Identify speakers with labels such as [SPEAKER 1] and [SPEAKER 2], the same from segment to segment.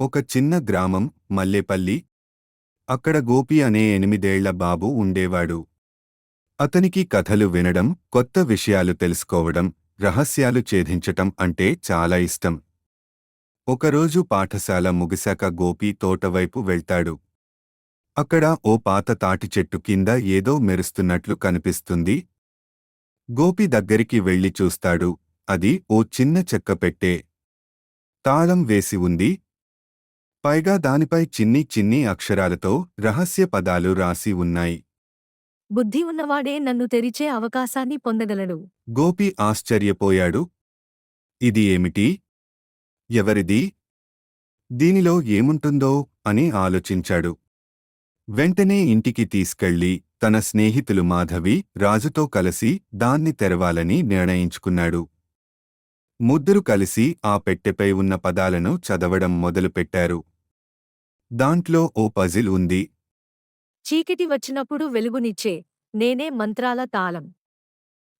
[SPEAKER 1] ఒక చిన్న గ్రామం మల్లేపల్లి. అక్కడ గోపి అనే ఎనిమిదేళ్ళ బాబు ఉండేవాడు. అతనికి కథలు వినడం కొత్త విషయాలు తెలుసుకోవడం రహస్యాలు ఛేదించటం అంటే చాలా ఇష్టం. ఒకరోజు పాఠశాల ముగిశాక గోపి తోటవైపు వెళ్తాడు. అక్కడ ఓ పాత తాటి చెట్టు కింద ఏదో మెరుస్తున్నట్లు కనిపిస్తుంది. గోపి దగ్గరికి వెళ్ళి చూస్తాడు అది ఓ చిన్న చెక్కపెట్టే తాళం వేసి ఉంది పైగా దానిపై చిన్ని చిన్ని అక్షరాలతో రహస్య పదాలు రాసి ఉన్నాయి.
[SPEAKER 2] బుద్ధి ఉన్నవాడే నన్ను తెరిచే అవకాశాన్ని పొందగలడు.
[SPEAKER 1] గోపి ఆశ్చర్యపోయాడు. ఇది ఏమిటి? ఎవరిది? దీనిలో ఏముంటుందో అని ఆలోచించాడు. వెంటనే ఇంటికి తీసుకెళ్ళి తన స్నేహితులు మాధవి రాజుతో కలిసి దాన్ని తెరవాలని నిర్ణయించుకున్నాడు. ముద్దరు కలిసి ఆ పెట్టెపై ఉన్న పదాలను చదవడం మొదలుపెట్టారు. దాంట్లో ఓ పజిల్ ఉంది.
[SPEAKER 2] చీకటి వచ్చినప్పుడు వెలుగునిచ్చే నేనే మంత్రాల తాళం.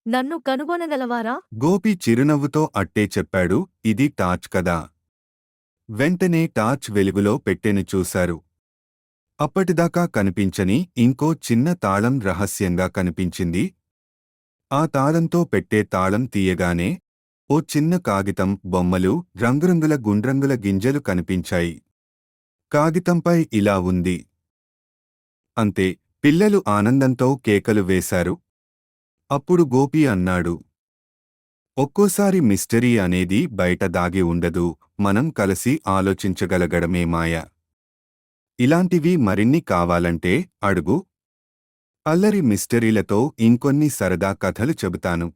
[SPEAKER 2] నన్ను కనుగొనగలవారా?
[SPEAKER 1] గోపి చిరునవ్వుతో అట్టే చెప్పాడు ఇది టార్చ్ కదా. వెంటనే టార్చ్ వెలుగులో పెట్టెను చూశారు. అప్పటిదాకా కనిపించని ఇంకో చిన్న తాళం రహస్యంగా కనిపించింది. ఆ తాళంతో పెట్టే తాళం తీయగానే ఓ చిన్న కాగితం బొమ్మలు రంగురంగుల గుండ్రంగుల గింజలు కనిపించాయి. కాగితంపై ఇలా ఉంది. అంతే పిల్లలు ఆనందంతో కేకలు వేశారు. అప్పుడు గోపి అన్నాడు ఒక్కోసారి మిస్టరీ అనేది బయట దాగి ఉండదు మనం కలిసి ఆలోచించగలగడమే మాయ. ఇలాంటివి మరిన్ని కావాలంటే అడుగు. అల్లరి మిస్టరీలతో ఇంకొన్ని సరదా కథలు చెబుతాను.